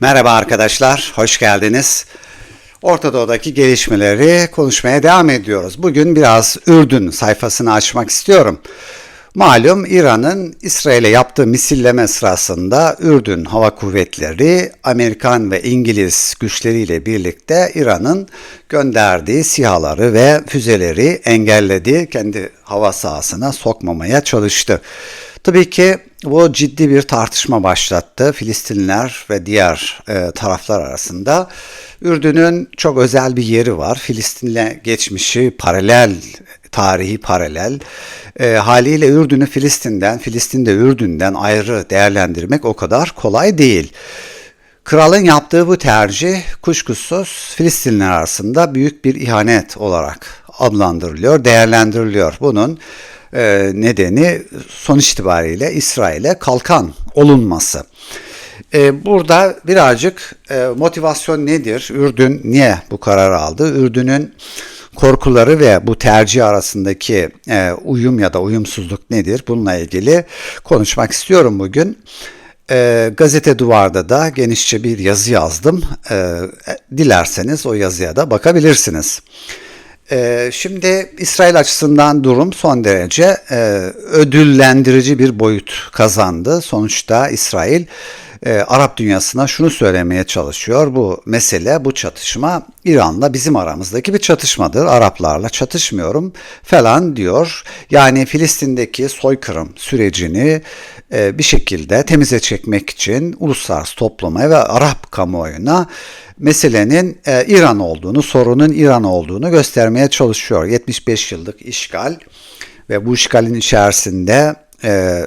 Merhaba arkadaşlar, hoş geldiniz. Orta Doğu'daki gelişmeleri konuşmaya devam ediyoruz. Bugün biraz Ürdün sayfasını açmak istiyorum. Malum İran'ın İsrail'e yaptığı misilleme sırasında Ürdün Hava Kuvvetleri Amerikan ve İngiliz güçleriyle birlikte İran'ın gönderdiği sihaları ve füzeleri engelledi. Kendi hava sahasına sokmamaya çalıştı. Tabii ki bu ciddi bir tartışma başlattı Filistinliler ve diğer e, taraflar arasında. Ürdün'ün çok özel bir yeri var. Filistin'le geçmişi paralel, tarihi paralel. E, haliyle Ürdün'ü Filistin'den, Filistin'de Ürdün'den ayrı değerlendirmek o kadar kolay değil. Kralın yaptığı bu tercih kuşkusuz Filistinliler arasında büyük bir ihanet olarak adlandırılıyor, değerlendiriliyor. Bunun e, nedeni sonuç itibariyle İsrail'e kalkan olunması. E, burada birazcık e, motivasyon nedir? Ürdün niye bu kararı aldı? Ürdün'ün korkuları ve bu tercih arasındaki e, uyum ya da uyumsuzluk nedir? Bununla ilgili konuşmak istiyorum bugün. E, Gazete Duvar'da da genişçe bir yazı yazdım. E, dilerseniz o yazıya da bakabilirsiniz. Ee, şimdi İsrail açısından durum son derece e, ödüllendirici bir boyut kazandı. Sonuçta İsrail e, Arap dünyasına şunu söylemeye çalışıyor. Bu mesele, bu çatışma İran'la bizim aramızdaki bir çatışmadır. Araplarla çatışmıyorum falan diyor. Yani Filistin'deki soykırım sürecini e, bir şekilde temize çekmek için uluslararası topluma ve Arap kamuoyuna meselenin e, İran olduğunu, sorunun İran olduğunu göstermeye çalışıyor. 75 yıllık işgal ve bu işgalin içerisinde e,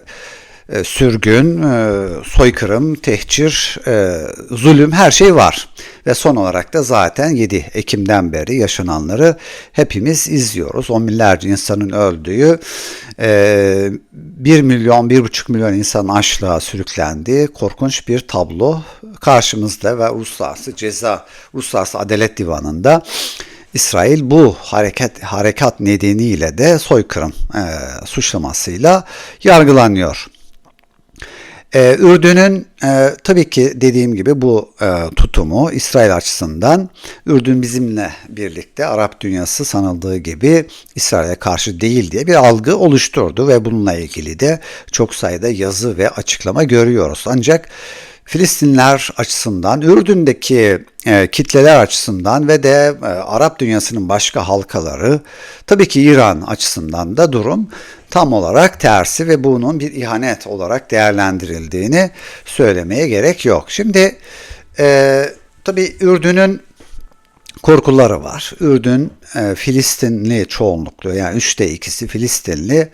e, sürgün, e, soykırım, tehcir, e, zulüm her şey var. Ve son olarak da zaten 7 Ekim'den beri yaşananları hepimiz izliyoruz. On binlerce insanın öldüğü, 1 milyon, 1,5 milyon insanın açlığa sürüklendiği korkunç bir tablo karşımızda ve Uluslararası Ceza, Uluslararası Adalet Divanı'nda İsrail bu hareket harekat nedeniyle de soykırım e, suçlamasıyla yargılanıyor. Ee, Ürdün'ün e, tabii ki dediğim gibi bu e, tutumu İsrail açısından Ürdün bizimle birlikte Arap dünyası sanıldığı gibi İsrail'e karşı değil diye bir algı oluşturdu ve bununla ilgili de çok sayıda yazı ve açıklama görüyoruz. Ancak Filistinler açısından, Ürdün'deki e, kitleler açısından ve de e, Arap dünyasının başka halkaları, tabii ki İran açısından da durum tam olarak tersi ve bunun bir ihanet olarak değerlendirildiğini söylemeye gerek yok. Şimdi e, tabii Ürdün'ün korkuları var. Ürdün e, Filistinli çoğunluklu yani üçte ikisi Filistinli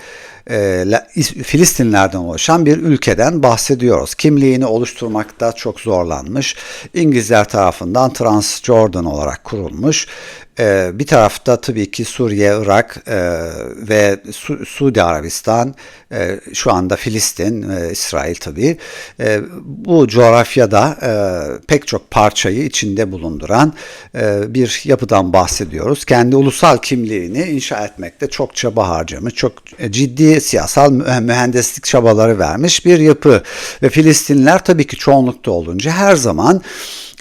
Filistinlerden oluşan bir ülkeden bahsediyoruz. Kimliğini oluşturmakta çok zorlanmış. İngilizler tarafından Transjordan olarak kurulmuş ee, bir tarafta tabii ki Suriye, Irak e, ve Su Suudi Arabistan, e, şu anda Filistin, İsrail tabii. E, bu coğrafyada pek çok parçayı içinde bulunduran bir yapıdan bahsediyoruz. Kendi ulusal kimliğini inşa etmekte çok çaba harcamış, çok ciddi siyasal mühendislik çabaları vermiş bir yapı. Ve Filistinler tabii ki çoğunlukta olunca her zaman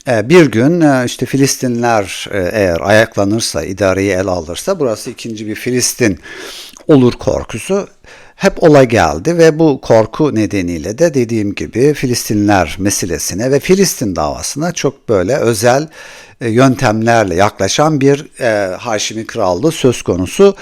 e, bir gün e, işte Filistinler e, eğer ayaklanırsa, idareyi el alırsa burası ikinci bir Filistin olur korkusu hep ola geldi ve bu korku nedeniyle de dediğim gibi Filistinler meselesine ve Filistin davasına çok böyle özel yöntemlerle yaklaşan bir e, Haşimi Krallığı söz konusu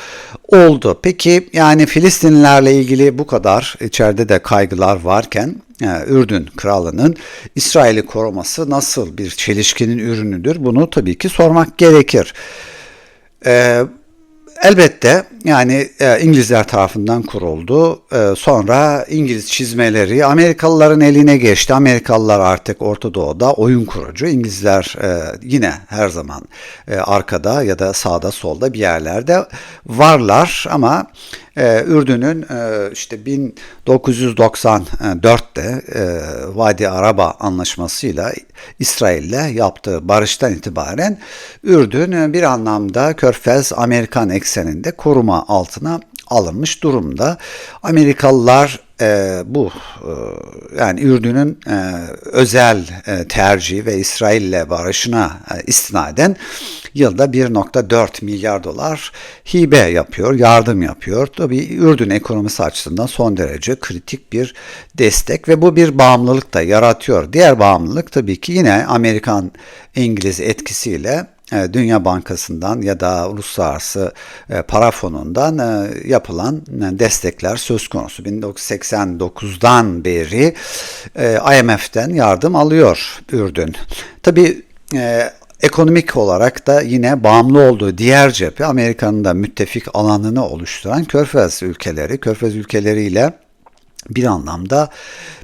oldu. Peki yani Filistinlerle ilgili bu kadar içeride de kaygılar varken e, Ürdün kralının İsrail'i koruması nasıl bir çelişkinin ürünüdür? Bunu tabii ki sormak gerekir. E, elbette yani e, İngilizler tarafından kuruldu. E, sonra İngiliz çizmeleri Amerikalıların eline geçti. Amerikalılar artık Orta Doğu'da oyun kurucu. İngilizler e, yine her zaman e, arkada ya da sağda solda bir yerlerde varlar ama e, Ürdün'ün e, işte 1994'te e, Vadi Araba anlaşmasıyla İsrail'le yaptığı barıştan itibaren Ürdün e, bir anlamda Körfez Amerikan ekseninde koruma altına alınmış durumda. Amerikalılar e, bu e, yani Ürdün'ün e, özel e, tercihi ve İsrail'le barışına e, istinaden yılda 1.4 milyar dolar hibe yapıyor, yardım yapıyor. Tabii Ürdün ekonomisi açısından son derece kritik bir destek ve bu bir bağımlılık da yaratıyor. Diğer bağımlılık tabii ki yine Amerikan İngiliz etkisiyle Dünya Bankası'ndan ya da Uluslararası e, Para Fonu'ndan e, yapılan destekler söz konusu. 1989'dan beri IMF'den yardım alıyor Ürdün. Tabii ekonomik olarak da yine bağımlı olduğu diğer cephe Amerika'nın da müttefik alanını oluşturan Körfez ülkeleri. Körfez ülkeleriyle bir anlamda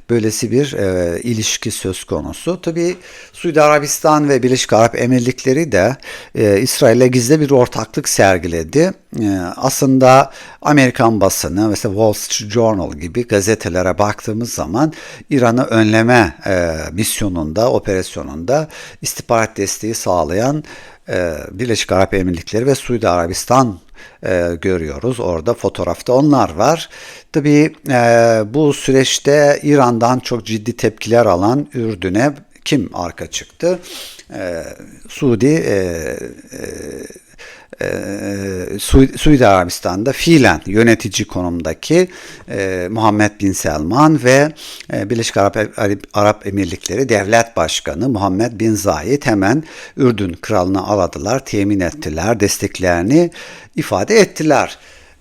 böylesi bir e, ilişki söz konusu. Tabi Suudi Arabistan ve Birleşik Arap Emirlikleri de e, İsrail'e gizli bir ortaklık sergiledi. E, aslında Amerikan basını mesela Wall Street Journal gibi gazetelere baktığımız zaman İran'ı önleme e, misyonunda, operasyonunda istihbarat desteği sağlayan Birleşik Arap Emirlikleri ve Suudi Arabistan e, görüyoruz. Orada fotoğrafta onlar var. Tabii e, bu süreçte İran'dan çok ciddi tepkiler alan Ürdün'e kim arka çıktı? E, Suudi e, Suudi Arabistan'da fiilen yönetici konumdaki e, Muhammed Bin Selman ve e, Birleşik Arap, Arap Emirlikleri Devlet Başkanı Muhammed Bin Zayed hemen Ürdün kralını aradılar, temin ettiler, desteklerini ifade ettiler.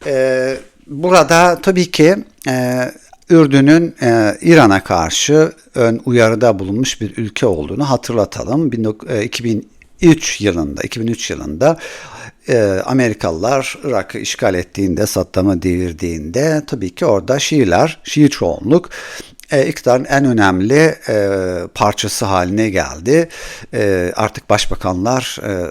E, burada tabii ki e, Ürdün'ün e, İran'a karşı ön uyarıda bulunmuş bir ülke olduğunu hatırlatalım. 2003 e, yılında 2003 yılında e, Amerikalılar Irak'ı işgal ettiğinde, Saddam'ı devirdiğinde tabii ki orada Şiiler, Şii çoğunluk e, iktidarın en önemli e, parçası haline geldi. E, artık başbakanlar e,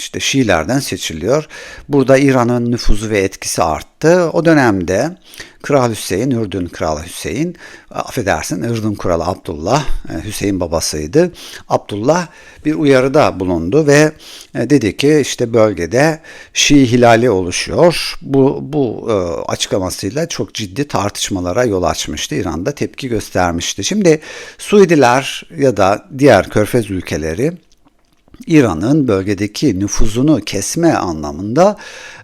işte Şiilerden seçiliyor. Burada İran'ın nüfuzu ve etkisi arttı. O dönemde Kral Hüseyin, Ürdün Kralı Hüseyin, affedersin Ürdün Kralı Abdullah, e, Hüseyin babasıydı. Abdullah bir uyarıda bulundu ve e, dedi ki işte bölgede Şii hilali oluşuyor. Bu, bu e, açıklamasıyla çok ciddi tartışmalara yol açmıştı. İran'da tepki göstermişti. Şimdi Suudiler ya da diğer körfez ülkeleri İran'ın bölgedeki nüfuzunu kesme anlamında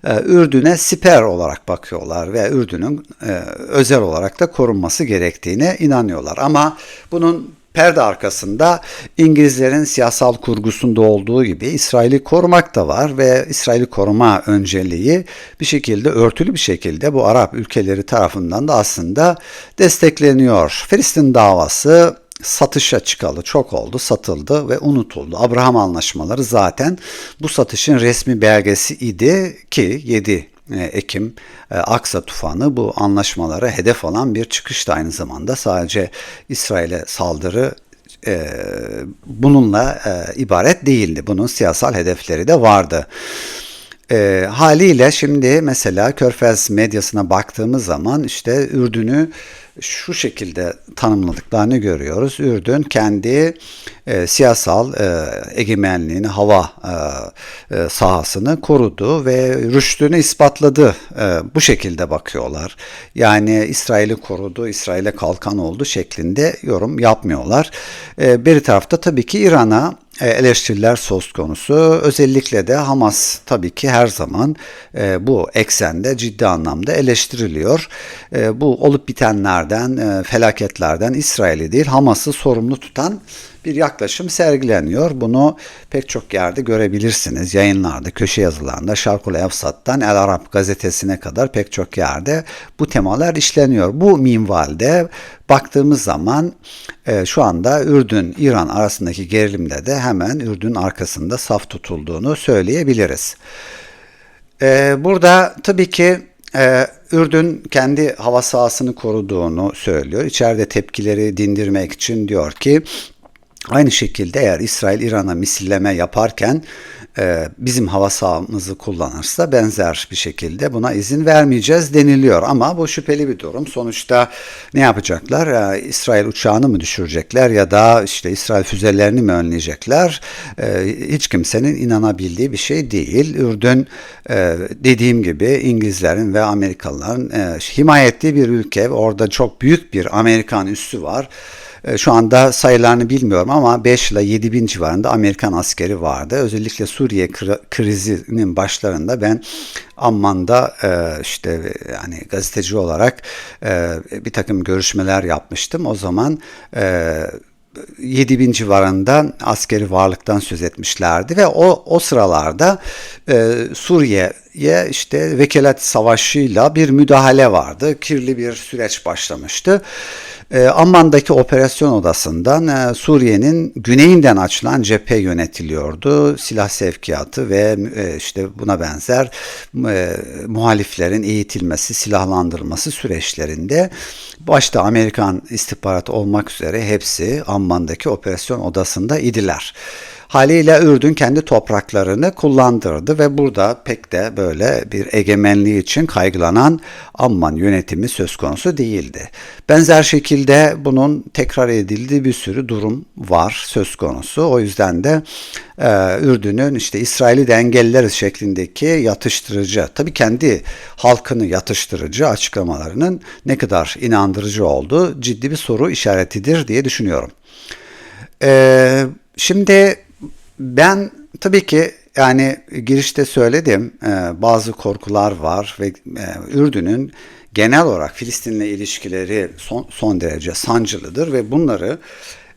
e, Ürdün'e siper olarak bakıyorlar ve Ürdün'ün e, özel olarak da korunması gerektiğine inanıyorlar. Ama bunun perde arkasında İngilizlerin siyasal kurgusunda olduğu gibi İsrail'i korumak da var ve İsrail'i koruma önceliği bir şekilde örtülü bir şekilde bu Arap ülkeleri tarafından da aslında destekleniyor. Filistin davası satışa çıkalı çok oldu, satıldı ve unutuldu. Abraham anlaşmaları zaten bu satışın resmi belgesi idi ki 7 e, Ekim e, Aksa tufanı bu anlaşmalara hedef alan bir çıkıştı aynı zamanda. Sadece İsrail'e saldırı e, bununla ibaret değildi. Bunun siyasal hedefleri de vardı. E, haliyle şimdi mesela Körfez medyasına baktığımız zaman işte Ürdün'ü şu şekilde tanımladıklarını görüyoruz. Ürdün kendi e, siyasal e, egemenliğini, hava e, e, sahasını korudu ve rüştünü ispatladı. E, bu şekilde bakıyorlar. Yani İsrail'i korudu, İsrail'e kalkan oldu şeklinde yorum yapmıyorlar. E, bir tarafta tabii ki İran'a eleştiriler söz konusu. Özellikle de Hamas tabii ki her zaman e, bu eksende ciddi anlamda eleştiriliyor. E, bu olup bitenlerden, e, felaketlerden İsrail'i değil Hamas'ı sorumlu tutan bir yaklaşım sergileniyor. Bunu pek çok yerde görebilirsiniz. Yayınlarda, köşe yazılarında, Şarkul Evsat'tan El Arap gazetesine kadar pek çok yerde bu temalar işleniyor. Bu minvalde baktığımız zaman e, şu anda Ürdün-İran arasındaki gerilimde de hemen Ürdün arkasında saf tutulduğunu söyleyebiliriz. E, burada tabii ki ee, Ürdün kendi hava sahasını koruduğunu söylüyor. İçeride tepkileri dindirmek için diyor ki Aynı şekilde eğer İsrail İran'a misilleme yaparken e, bizim hava sahamızı kullanırsa benzer bir şekilde buna izin vermeyeceğiz deniliyor. Ama bu şüpheli bir durum. Sonuçta ne yapacaklar? E, İsrail uçağını mı düşürecekler ya da işte İsrail füzelerini mi önleyecekler? E, hiç kimsenin inanabildiği bir şey değil. Ürdün e, dediğim gibi İngilizlerin ve Amerikalıların e, himaye ettiği bir ülke. Orada çok büyük bir Amerikan üssü var. E, şu anda sayılarını bilmiyorum ama 5 ile 7 bin civarında Amerikan askeri vardı. Özellikle Suriye krizinin başlarında ben Amman'da e, işte yani gazeteci olarak e, bir takım görüşmeler yapmıştım. O zaman 7 bin civarında askeri varlıktan söz etmişlerdi ve o o sıralarda e, Suriye'ye işte vekalet savaşıyla bir müdahale vardı. Kirli bir süreç başlamıştı. E, Amman'daki operasyon odasından e, Suriye'nin güneyinden açılan cephe yönetiliyordu. Silah sevkiyatı ve e, işte buna benzer e, muhaliflerin eğitilmesi, silahlandırılması süreçlerinde başta Amerikan istihbaratı olmak üzere hepsi Amman'daki operasyon odasında idiler. Haliyle Ürdün kendi topraklarını kullandırdı ve burada pek de böyle bir egemenliği için kaygılanan Amman yönetimi söz konusu değildi. Benzer şekilde bunun tekrar edildiği bir sürü durum var söz konusu. O yüzden de e, Ürdün'ün işte İsrail'i de engelleriz şeklindeki yatıştırıcı, tabii kendi halkını yatıştırıcı açıklamalarının ne kadar inandırıcı olduğu ciddi bir soru işaretidir diye düşünüyorum. E, şimdi ben tabii ki yani girişte söyledim e, bazı korkular var ve e, Ürdün'ün genel olarak Filistin'le ilişkileri son, son derece sancılıdır ve bunları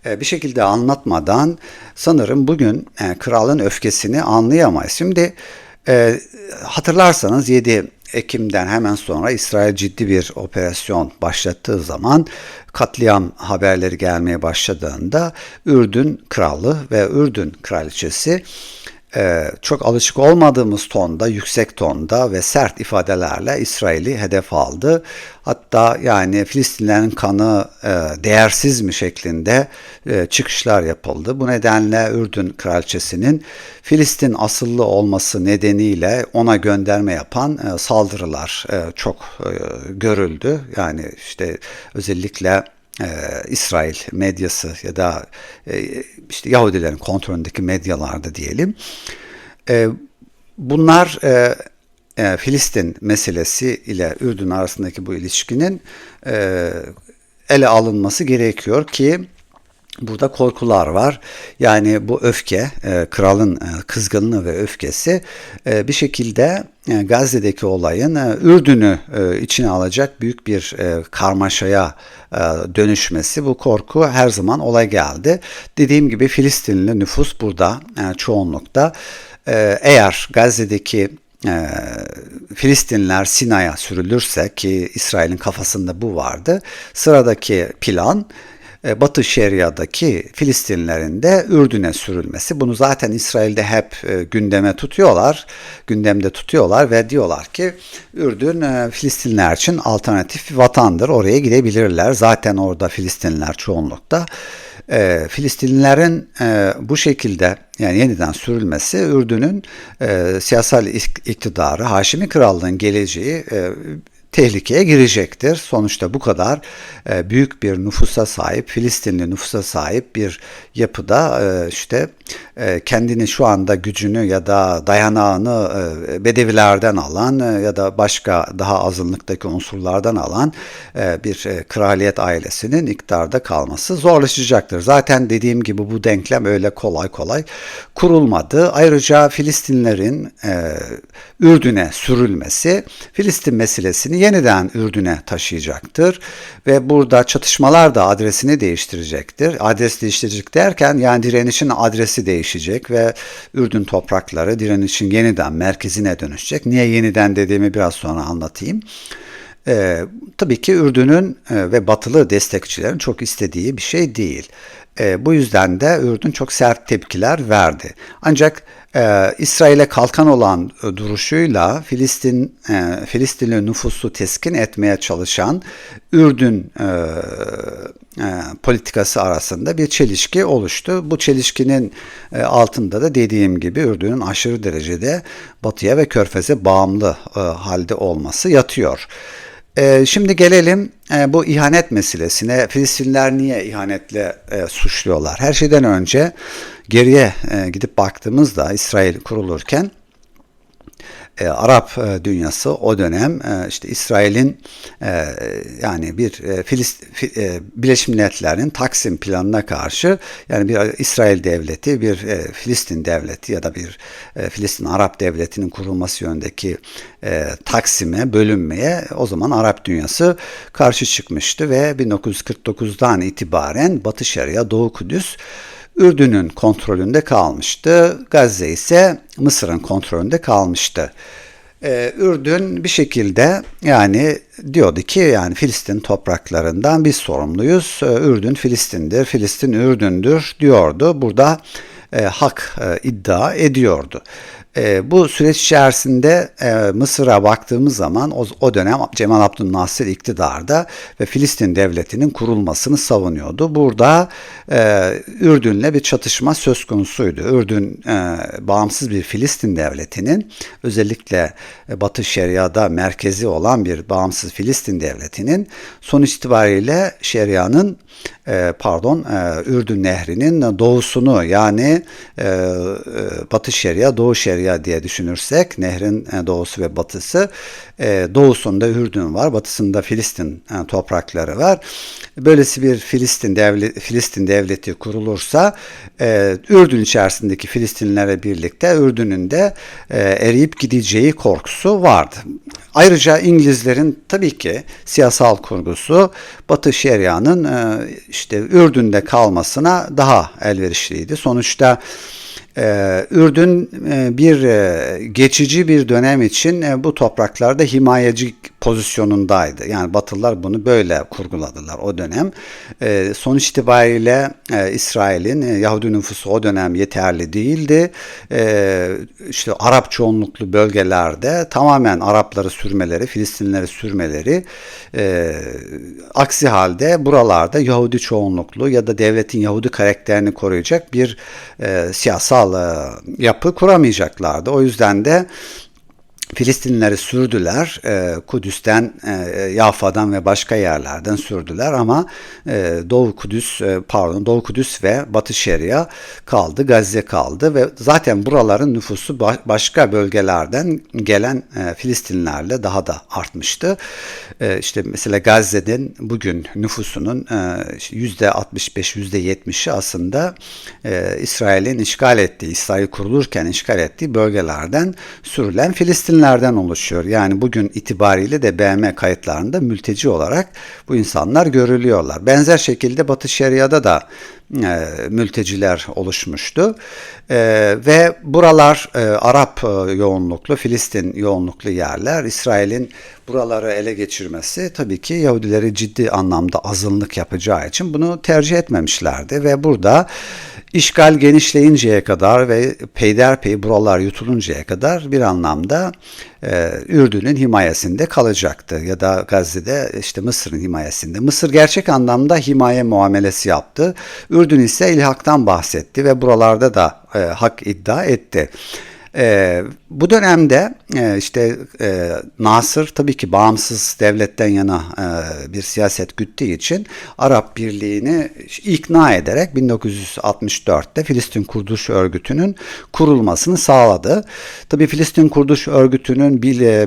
e, bir şekilde anlatmadan sanırım bugün kralın öfkesini anlayamayız. Şimdi hatırlarsanız 7 Ekim'den hemen sonra İsrail ciddi bir operasyon başlattığı zaman katliam haberleri gelmeye başladığında Ürdün kralı ve Ürdün kraliçesi e, çok alışık olmadığımız tonda, yüksek tonda ve sert ifadelerle İsrail'i hedef aldı. Hatta yani Filistinlerin kanı e, değersiz mi şeklinde e, çıkışlar yapıldı. Bu nedenle Ürdün kraliçesinin Filistin asıllı olması nedeniyle ona gönderme yapan e, saldırılar e, çok e, görüldü. Yani işte özellikle e, İsrail medyası ya da e, işte Yahudilerin kontrolündeki medyalarda diyelim. E, bunlar e, e, Filistin meselesi ile Ürdün arasındaki bu ilişkinin e, ele alınması gerekiyor ki Burada korkular var. Yani bu öfke, e, kralın e, kızgınlığı ve öfkesi e, bir şekilde Gazze'deki olayın Ürdün'ü içine alacak büyük bir karmaşaya dönüşmesi. Bu korku her zaman olay geldi. Dediğim gibi Filistinli nüfus burada çoğunlukta. Eğer Gazze'deki Filistinler Sinay'a sürülürse ki İsrail'in kafasında bu vardı. Sıradaki plan Batı Şeria'daki Filistinlerin de Ürdün'e sürülmesi. Bunu zaten İsrail'de hep e, gündeme tutuyorlar, gündemde tutuyorlar ve diyorlar ki Ürdün e, Filistinler için alternatif bir vatandır. Oraya gidebilirler. Zaten orada Filistinler çoğunlukta. Filistinlilerin bu şekilde yani yeniden sürülmesi Ürdün'ün siyasal iktidarı, Haşimi Krallığın geleceği tehlikeye girecektir. Sonuçta bu kadar e, büyük bir nüfusa sahip, Filistinli nüfusa sahip bir yapıda e, işte e, kendini şu anda gücünü ya da dayanağını Bedevilerden alan ya da başka daha azınlıktaki unsurlardan alan bir kraliyet ailesinin iktidarda kalması zorlaşacaktır. Zaten dediğim gibi bu denklem öyle kolay kolay kurulmadı. Ayrıca Filistinlerin Ürdün'e sürülmesi Filistin meselesini yeniden Ürdün'e taşıyacaktır ve burada çatışmalar da adresini değiştirecektir. Adres değiştirecek derken yani direnişin adresi değişecek ve Ürdün toprakları direnişin yeniden merkezine dönüşecek. Niye yeniden dediğimi biraz sonra anlatayım. Ee, tabii ki Ürdün'ün e, ve batılı destekçilerin çok istediği bir şey değil. E, bu yüzden de Ürdün çok sert tepkiler verdi. Ancak e, İsrail'e kalkan olan e, duruşuyla Filistin e, Filistinli nüfusu teskin etmeye çalışan Ürdün e, e, politikası arasında bir çelişki oluştu. Bu çelişkinin e, altında da dediğim gibi Ürdün'ün aşırı derecede batıya ve körfeze bağımlı e, halde olması yatıyor. E, şimdi gelelim e, bu ihanet meselesine. Filistinler niye ihanetle e, suçluyorlar? Her şeyden önce geriye e, gidip baktığımızda İsrail kurulurken e, Arap e, dünyası o dönem e, işte İsrail'in e, yani bir e, Filist, e, Birleşmiş Milletler'in Taksim planına karşı yani bir İsrail devleti, bir e, Filistin devleti ya da bir e, Filistin Arap devletinin kurulması yönündeki e, Taksim'e, bölünmeye o zaman Arap dünyası karşı çıkmıştı ve 1949'dan itibaren Batı Şeria, Doğu Kudüs Ürdün'ün kontrolünde kalmıştı. Gazze ise Mısır'ın kontrolünde kalmıştı. Ee, Ürdün bir şekilde yani diyordu ki yani Filistin topraklarından biz sorumluyuz. Ee, Ürdün Filistin'dir, Filistin Ürdün'dür diyordu. Burada e, hak e, iddia ediyordu. E, bu süreç içerisinde e, Mısır'a baktığımız zaman o, o dönem Cemal Abdülnasır iktidarda ve Filistin devletinin kurulmasını savunuyordu. Burada e, Ürdün'le bir çatışma söz konusuydu. Ürdün e, bağımsız bir Filistin devletinin özellikle e, Batı Şeria'da merkezi olan bir bağımsız Filistin devletinin sonuç itibariyle Şeria'nın pardon e, Ürdün Nehri'nin doğusunu yani e, Batı Şeria, Doğu Şeria diye düşünürsek nehrin doğusu ve batısı doğusunda Ürdün var, batısında Filistin toprakları var. Böylesi bir Filistin devleti, Filistin devleti kurulursa Ürdün içerisindeki Filistinlere birlikte Ürdün'ün de eriyip gideceği korkusu vardı. Ayrıca İngilizlerin tabii ki siyasal kurgusu Batı Şeria'nın işte Ürdün'de kalmasına daha elverişliydi. Sonuçta ee, Ürdün e, bir e, geçici bir dönem için e, bu topraklarda himayeci pozisyonundaydı. Yani Batılılar bunu böyle kurguladılar o dönem. Sonuç itibariyle İsrail'in Yahudi nüfusu o dönem yeterli değildi. İşte Arap çoğunluklu bölgelerde tamamen Arapları sürmeleri, Filistinleri sürmeleri aksi halde buralarda Yahudi çoğunluklu ya da devletin Yahudi karakterini koruyacak bir siyasal kurumsal yapı kuramayacaklardı. O yüzden de Filistinlileri sürdüler. E, Kudüs'ten, e, Yafa'dan ve başka yerlerden sürdüler ama e, Doğu Kudüs, pardon Doğu Kudüs ve Batı Şeria kaldı, Gazze kaldı ve zaten buraların nüfusu ba- başka bölgelerden gelen Filistinlerle daha da artmıştı. E, işte mesela Gazze'nin bugün nüfusunun e, yüzde 65 yüzde 70'i aslında İsrail'in işgal ettiği, İsrail kurulurken işgal ettiği bölgelerden sürülen Filistinler Filistinlerden oluşuyor. Yani bugün itibariyle de BM kayıtlarında mülteci olarak bu insanlar görülüyorlar. Benzer şekilde Batı Şeria'da da e, mülteciler oluşmuştu. E, ve buralar e, Arap e, yoğunluklu, Filistin yoğunluklu yerler. İsrail'in buraları ele geçirmesi tabii ki Yahudileri ciddi anlamda azınlık yapacağı için bunu tercih etmemişlerdi ve burada işgal genişleyinceye kadar ve peyderpey buralar yutuluncaya kadar bir anlamda e, Ürdün'ün himayesinde kalacaktı ya da Gazze'de işte Mısır'ın himayesinde. Mısır gerçek anlamda himaye muamelesi yaptı. Ürdün ise ilhaktan bahsetti ve buralarda da e, hak iddia etti. E, bu dönemde e, işte e, Nasır tabii ki bağımsız devletten yana e, bir siyaset güttüğü için Arap Birliği'ni ikna ederek 1964'te Filistin Kurduş Örgütü'nün kurulmasını sağladı. Tabii Filistin Kurduş Örgütü'nün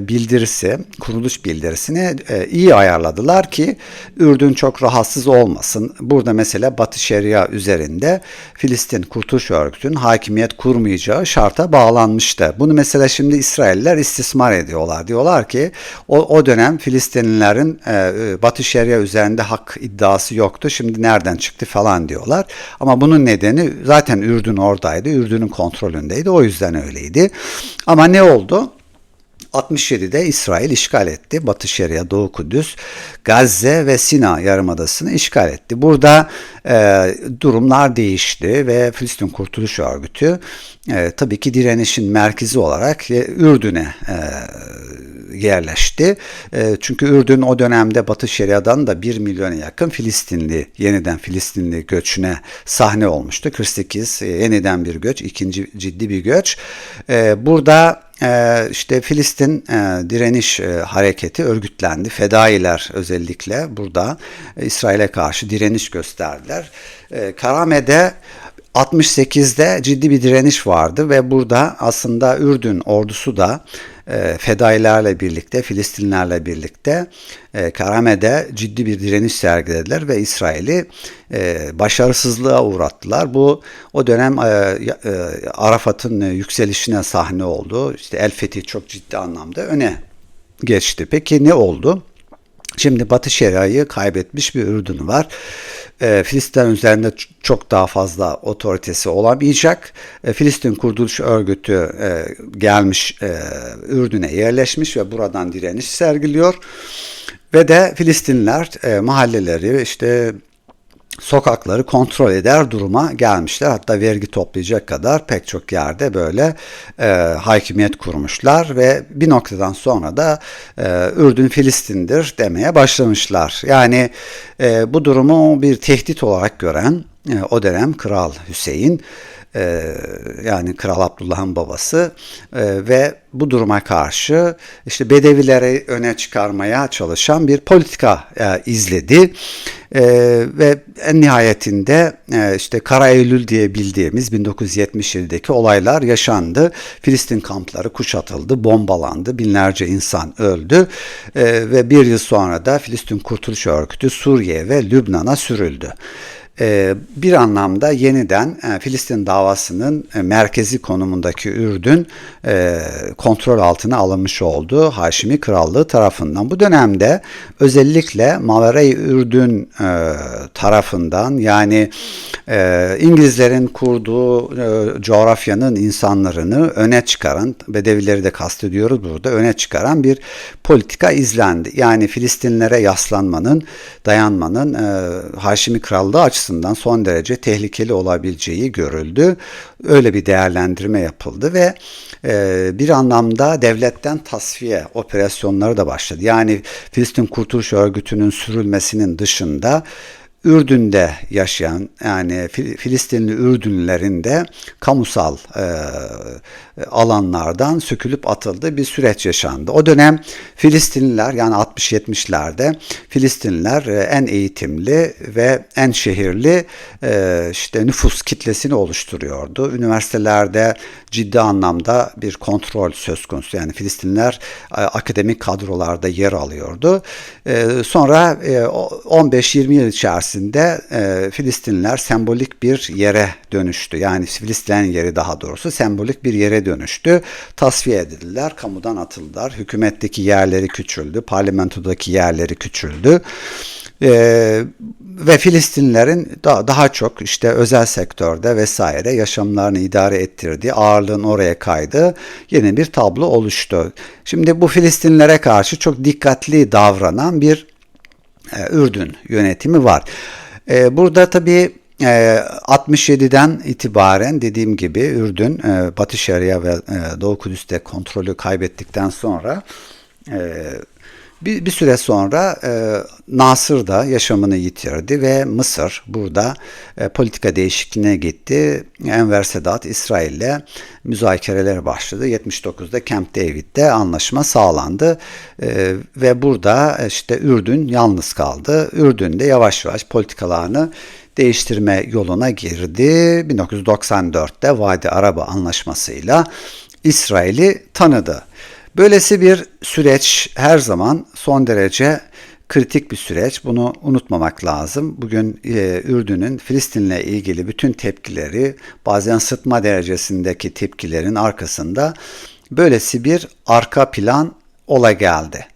bildirisi, kuruluş bildirisini e, iyi ayarladılar ki Ürdün çok rahatsız olmasın. Burada mesela Batı Şeria üzerinde Filistin Kurtuluş Örgütü'nün hakimiyet kurmayacağı şarta bağlanmıştı. Bunu mesela mesela şimdi İsrailler istismar ediyorlar. Diyorlar ki o, o dönem Filistinlilerin e, e, Batı Şeria üzerinde hak iddiası yoktu. Şimdi nereden çıktı falan diyorlar. Ama bunun nedeni zaten Ürdün oradaydı. Ürdün'ün kontrolündeydi. O yüzden öyleydi. Ama ne oldu? 67'de İsrail işgal etti. Batı Şeria, Doğu Kudüs, Gazze ve Sina Yarımadası'nı işgal etti. Burada e, durumlar değişti ve Filistin Kurtuluş Örgütü e, tabii ki direnişin merkezi olarak e, Ürdün'e e, yerleşti. E, çünkü Ürdün o dönemde Batı Şeria'dan da 1 milyona yakın Filistinli, yeniden Filistinli göçüne sahne olmuştu. 48 e, yeniden bir göç, ikinci ciddi bir göç. E, burada işte Filistin e, direniş e, hareketi örgütlendi. Fedailer özellikle burada İsrail'e karşı direniş gösterdiler. Karame'de 68'de ciddi bir direniş vardı ve burada aslında Ürdün ordusu da e, fedailerle birlikte, Filistinlerle birlikte e, Karame'de ciddi bir direniş sergilediler ve İsrail'i e, başarısızlığa uğrattılar. Bu o dönem e, e, Arafat'ın yükselişine sahne oldu. İşte El Fethi çok ciddi anlamda öne geçti. Peki ne oldu? Şimdi Batı Şeria'yı kaybetmiş bir Ürdün var. E, Filistin üzerinde çok daha fazla otoritesi olamayacak. E, Filistin Kurtuluş Örgütü e, gelmiş e, Ürdün'e yerleşmiş ve buradan direniş sergiliyor. Ve de Filistinler e, mahalleleri işte sokakları kontrol eder duruma gelmişler. Hatta vergi toplayacak kadar pek çok yerde böyle e, hakimiyet kurmuşlar ve bir noktadan sonra da e, Ürdün Filistin'dir demeye başlamışlar. Yani e, bu durumu bir tehdit olarak gören e, o dönem Kral Hüseyin e, yani Kral Abdullah'ın babası e, ve bu duruma karşı işte Bedevileri öne çıkarmaya çalışan bir politika e, izledi e, ve en nihayetinde e, işte Kara Eylül diye bildiğimiz 1977'deki olaylar yaşandı. Filistin kampları kuşatıldı, bombalandı, binlerce insan öldü e, ve bir yıl sonra da Filistin Kurtuluş Örgütü Suriye ve Lübnan'a sürüldü. Ee, bir anlamda yeniden e, Filistin davasının e, merkezi konumundaki Ürdün e, kontrol altına alınmış oldu Haşimi Krallığı tarafından. Bu dönemde özellikle Maverey Ürdün tarafından yani İngilizlerin kurduğu coğrafyanın insanlarını öne çıkaran, Bedevileri de kastediyoruz burada, öne çıkaran bir politika izlendi. Yani Filistinlere yaslanmanın, dayanmanın Haşimi Krallığı açısından açısından son derece tehlikeli olabileceği görüldü. Öyle bir değerlendirme yapıldı ve e, bir anlamda devletten tasfiye operasyonları da başladı. Yani Filistin Kurtuluş Örgütü'nün sürülmesinin dışında Ürdün'de yaşayan yani Filistinli Ürdünlerin de kamusal e, alanlardan sökülüp atıldığı bir süreç yaşandı. O dönem Filistinliler yani 60-70'lerde Filistinliler e, en eğitimli ve en şehirli e, işte nüfus kitlesini oluşturuyordu. Üniversitelerde ciddi anlamda bir kontrol söz konusu. Yani Filistinliler e, akademik kadrolarda yer alıyordu. Sonra 15-20 yıl içerisinde Filistinliler sembolik bir yere dönüştü. Yani Filistinlerin yeri daha doğrusu sembolik bir yere dönüştü. Tasfiye edildiler, kamudan atıldılar. Hükümetteki yerleri küçüldü, parlamentodaki yerleri küçüldü. Ee, ve Filistinlerin daha, daha çok işte özel sektörde vesaire yaşamlarını idare ettirdiği, ağırlığın oraya kaydığı yeni bir tablo oluştu. Şimdi bu Filistinlere karşı çok dikkatli davranan bir e, Ürdün yönetimi var. E, burada tabii 67'den ee, itibaren dediğim gibi Ürdün, e, Batı Şeria ve e, Doğu Kudüs'te kontrolü kaybettikten sonra e, bir, süre sonra Nasır da yaşamını yitirdi ve Mısır burada politika değişikliğine gitti. Enver Sedat İsrail'le müzakereler başladı. 79'da Camp David'de anlaşma sağlandı ve burada işte Ürdün yalnız kaldı. Ürdün de yavaş yavaş politikalarını değiştirme yoluna girdi. 1994'te Vadi Araba Anlaşması'yla İsrail'i tanıdı. Böylesi bir süreç her zaman son derece kritik bir süreç. Bunu unutmamak lazım. Bugün e, Ürdün'ün Filistin'le ilgili bütün tepkileri, bazen sıtma derecesindeki tepkilerin arkasında böylesi bir arka plan ola geldi.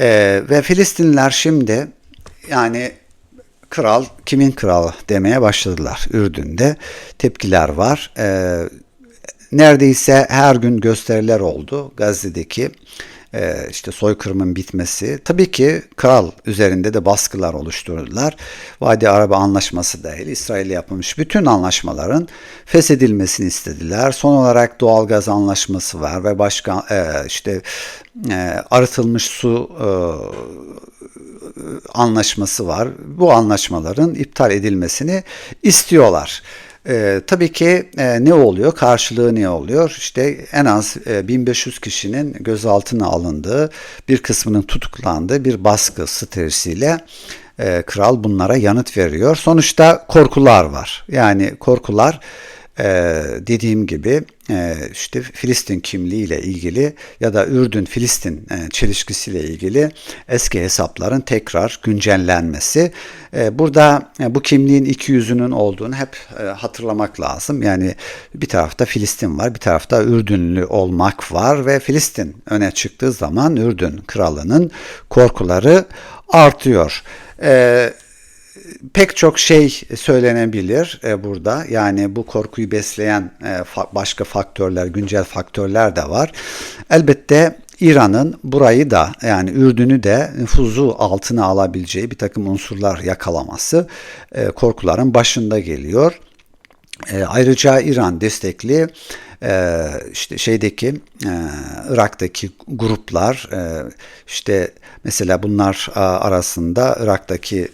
E, ve Filistinliler şimdi yani kral kimin kralı demeye başladılar Ürdün'de. Tepkiler var. E, neredeyse her gün gösteriler oldu Gazze'deki e, işte soykırımın bitmesi. Tabii ki kral üzerinde de baskılar oluşturdular. Vadi Araba Anlaşması dahil İsrail yapılmış bütün anlaşmaların feshedilmesini istediler. Son olarak doğalgaz anlaşması var ve başka e, işte e, arıtılmış su e, anlaşması var. Bu anlaşmaların iptal edilmesini istiyorlar. E, tabii ki e, ne oluyor? Karşılığı ne oluyor? İşte en az e, 1500 kişinin gözaltına alındığı, bir kısmının tutuklandığı bir baskı stratejisiyle e, kral bunlara yanıt veriyor. Sonuçta korkular var. Yani korkular ee, dediğim gibi e, işte Filistin kimliğiyle ilgili ya da Ürdün-Filistin e, çelişkisiyle ilgili eski hesapların tekrar güncellenmesi. E, burada e, bu kimliğin iki yüzünün olduğunu hep e, hatırlamak lazım. Yani bir tarafta Filistin var, bir tarafta Ürdünlü olmak var ve Filistin öne çıktığı zaman Ürdün kralının korkuları artıyor. E, pek çok şey söylenebilir e, burada. Yani bu korkuyu besleyen e, başka faktörler, güncel faktörler de var. Elbette İran'ın burayı da yani Ürdün'ü de nüfuzu altına alabileceği bir takım unsurlar yakalaması e, korkuların başında geliyor. Ayrıca İran destekli işte şeydeki Irak'taki gruplar işte mesela bunlar arasında Irak'taki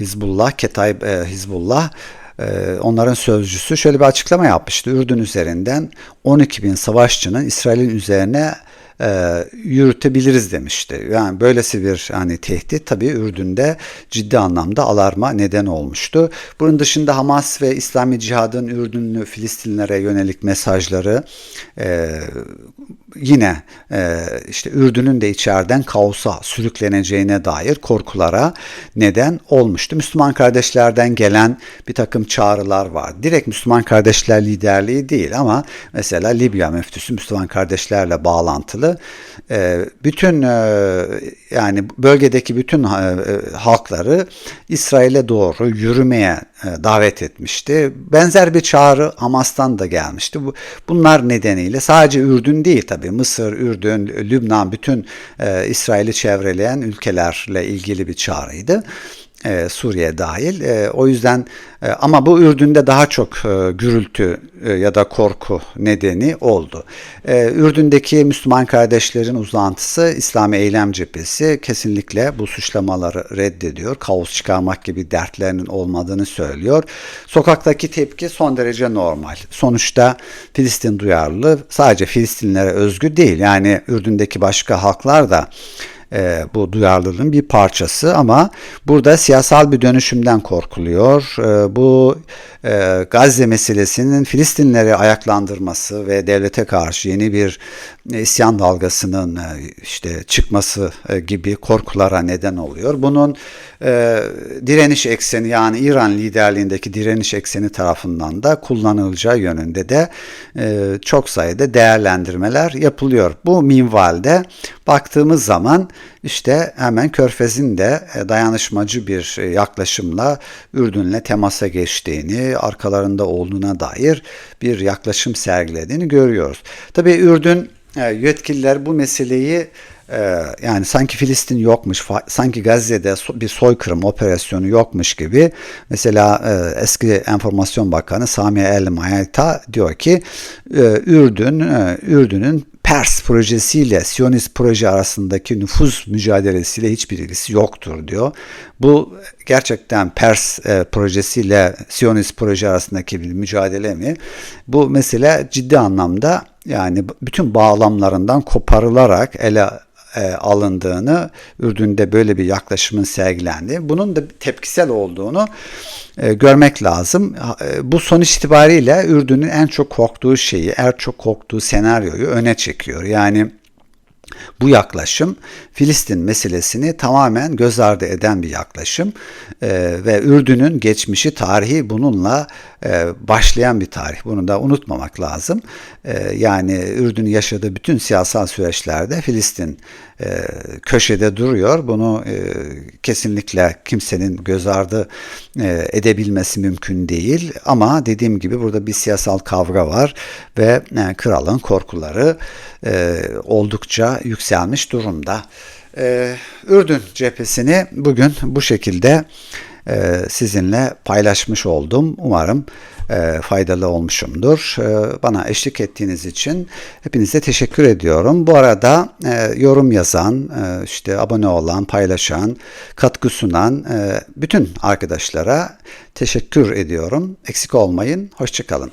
Hizbullah, Ketayb e, Hizbullah e, onların sözcüsü şöyle bir açıklama yapmıştı. Ürdün üzerinden 12 bin savaşçının İsrail'in üzerine e, yürütebiliriz demişti. Yani böylesi bir hani tehdit tabii Ürdün'de ciddi anlamda alarma neden olmuştu. Bunun dışında Hamas ve İslami Cihad'ın Ürdünlü Filistinlere yönelik mesajları e, yine e, işte Ürdün'ün de içeriden kaosa sürükleneceğine dair korkulara neden olmuştu. Müslüman kardeşlerden gelen bir takım çağrılar var. Direkt Müslüman kardeşler liderliği değil ama mesela Libya müftüsü Müslüman kardeşlerle bağlantılı e, bütün e, yani bölgedeki bütün e, halkları İsrail'e doğru yürümeye e, davet etmişti. Benzer bir çağrı Hamas'tan da gelmişti. Bunlar nedeniyle sadece Ürdün değil tabi Mısır, Ürdün, Lübnan bütün İsrail'i çevreleyen ülkelerle ilgili bir çağrıydı e, Suriye dahil. E, o yüzden e, ama bu Ürdün'de daha çok e, gürültü e, ya da korku nedeni oldu. E, Ürdün'deki Müslüman kardeşlerin uzantısı İslami Eylem Cephesi kesinlikle bu suçlamaları reddediyor. Kaos çıkarmak gibi dertlerinin olmadığını söylüyor. Sokaktaki tepki son derece normal. Sonuçta Filistin duyarlılığı sadece Filistinlere özgü değil. Yani Ürdün'deki başka halklar da e, bu duyarlılığın bir parçası ama burada siyasal bir dönüşümden korkuluyor. E, bu e, Gazze meselesinin Filistinleri ayaklandırması ve devlete karşı yeni bir isyan dalgasının e, işte çıkması e, gibi korkulara neden oluyor. Bunun e, direniş ekseni yani İran liderliğindeki direniş ekseni tarafından da kullanılacağı yönünde de e, çok sayıda değerlendirmeler yapılıyor. Bu minvalde baktığımız zaman işte hemen Körfez'in de e, dayanışmacı bir e, yaklaşımla Ürdün'le temasa geçtiğini, arkalarında olduğuna dair bir yaklaşım sergilediğini görüyoruz. Tabii Ürdün e, yetkililer bu meseleyi yani sanki Filistin yokmuş, sanki Gazze'de bir soykırım operasyonu yokmuş gibi mesela eski Enformasyon Bakanı Sami El Mayata diyor ki Ürdün, Ürdün'ün Pers projesiyle Siyonist proje arasındaki nüfuz mücadelesiyle hiçbir ilgisi yoktur diyor. Bu gerçekten Pers e, projesiyle Siyonist proje arasındaki bir mücadele mi? Bu mesele ciddi anlamda yani bütün bağlamlarından koparılarak ele e, alındığını, Ürdün'de böyle bir yaklaşımın sergilendiği, bunun da tepkisel olduğunu e, görmek lazım. E, bu sonuç itibariyle Ürdün'ün en çok korktuğu şeyi, en çok korktuğu senaryoyu öne çekiyor. Yani bu yaklaşım Filistin meselesini tamamen göz ardı eden bir yaklaşım ee, ve Ürdün'ün geçmişi tarihi bununla e, başlayan bir tarih. Bunu da unutmamak lazım. E, yani Ürdün yaşadığı bütün siyasal süreçlerde Filistin e, köşede duruyor. Bunu e, kesinlikle kimsenin göz ardı e, edebilmesi mümkün değil. Ama dediğim gibi burada bir siyasal kavga var ve kralın korkuları oldukça yükselmiş durumda. Ürdün cephesini bugün bu şekilde e, sizinle paylaşmış oldum. Umarım e, faydalı olmuşumdur. E, bana eşlik ettiğiniz için hepinize teşekkür ediyorum. Bu arada yorum yazan, işte abone olan, paylaşan, katkı sunan bütün arkadaşlara teşekkür ediyorum. Eksik olmayın. Hoşçakalın.